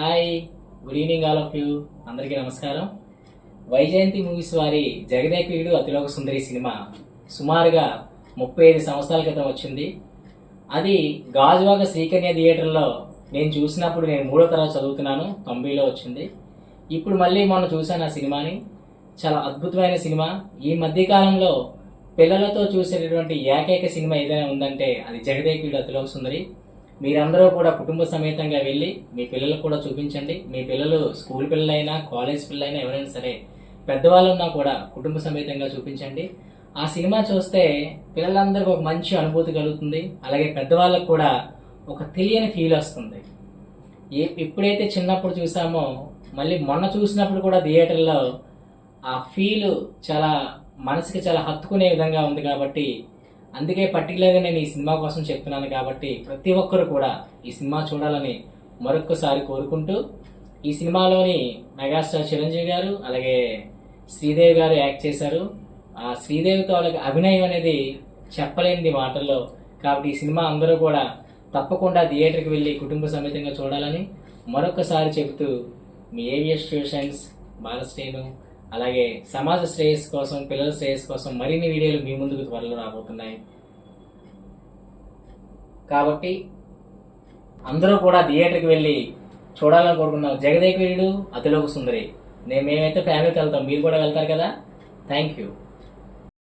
Hi good evening all of you. అందరికీ నమస్కారం. Vyjayanthi movies వారి జగదేకుడు అతిలోక సుందరి సినిమా సుమారుగా ముప్పై ఐదు సంవత్సరాల క్రితం వచ్చింది. అది గాజువాక శ్రీకన్య థియేటర్లో నేను చూసినప్పుడు నేను మూడో తరగతి చదువుతున్నాను తొంభైలో వచ్చింది. ఇప్పుడు మళ్ళీ మొన్న చూశాను ఆ సినిమాని. చాలా అద్భుతమైన సినిమా. ఈ మధ్యకాలంలో పిల్లలతో చూసేటటువంటి ఏకైక సినిమా ఏదైనా ఉందంటే అది జగదేకుడు అతిలోక సుందరి. మీరందరూ కూడా కుటుంబ సమేతంగా వెళ్ళి మీ పిల్లలకు కూడా చూపించండి. మీ పిల్లలు స్కూల్ పిల్లలైనా కాలేజ్ పిల్లలైనా ఎవరైనా సరే పెద్దవాళ్ళు ఉన్నా కూడా కుటుంబ సమేతంగా చూపించండి. ఆ సినిమా చూస్తే పిల్లలందరికీ ఒక మంచి అనుభూతి కలుగుతుంది. అలాగే పెద్దవాళ్ళకు కూడా ఒక తెలియని ఫీల్ వస్తుంది. ఏ ఎప్పుడైతే చిన్నప్పుడు చూసామో మళ్ళీ మొన్న చూసినప్పుడు కూడా థియేటర్లో ఆ ఫీల్ చాలా మనసుకి చాలా హత్తుకునే విధంగా ఉంది కాబట్టి అందుకే పర్టికులర్గా నేను ఈ సినిమా కోసం చెప్తున్నాను కాబట్టి ప్రతి ఒక్కరు కూడా ఈ సినిమా చూడాలని మరొక్కసారి కోరుకుంటూ ఈ సినిమాలోని మెగాస్టార్ చిరంజీవి గారు అలాగే శ్రీదేవి గారు యాక్ట్ చేశారు. ఆ శ్రీదేవితో వాళ్ళకి అభినయం అనేది చెప్పలేనిది మాటల్లో కాబట్టి ఈ సినిమా అందరూ కూడా తప్పకుండా థియేటర్కి వెళ్ళి కుటుంబ సమేతంగా చూడాలని మరొకసారి చెబుతూ మీ ఏవిఎస్ ట్యూషన్స్ బాలశ్రీను అలాగే సమాజ శ్రేయస్సు కోసం పిల్లల శ్రేయస్సు కోసం మరిన్ని వీడియోలు మీ ముందుకు త్వరలో రాబోతున్నాయి. కాబట్టి అందరూ కూడా థియేటర్కి వెళ్ళి చూడాలని కోరుకున్నాం జగదేక్ వీరుడు అతిలోక సుందరి. నేను మేమైతే ఫ్యామిలీకి వెళ్తాం మీరు కూడా వెళ్తారు కదా? Thank you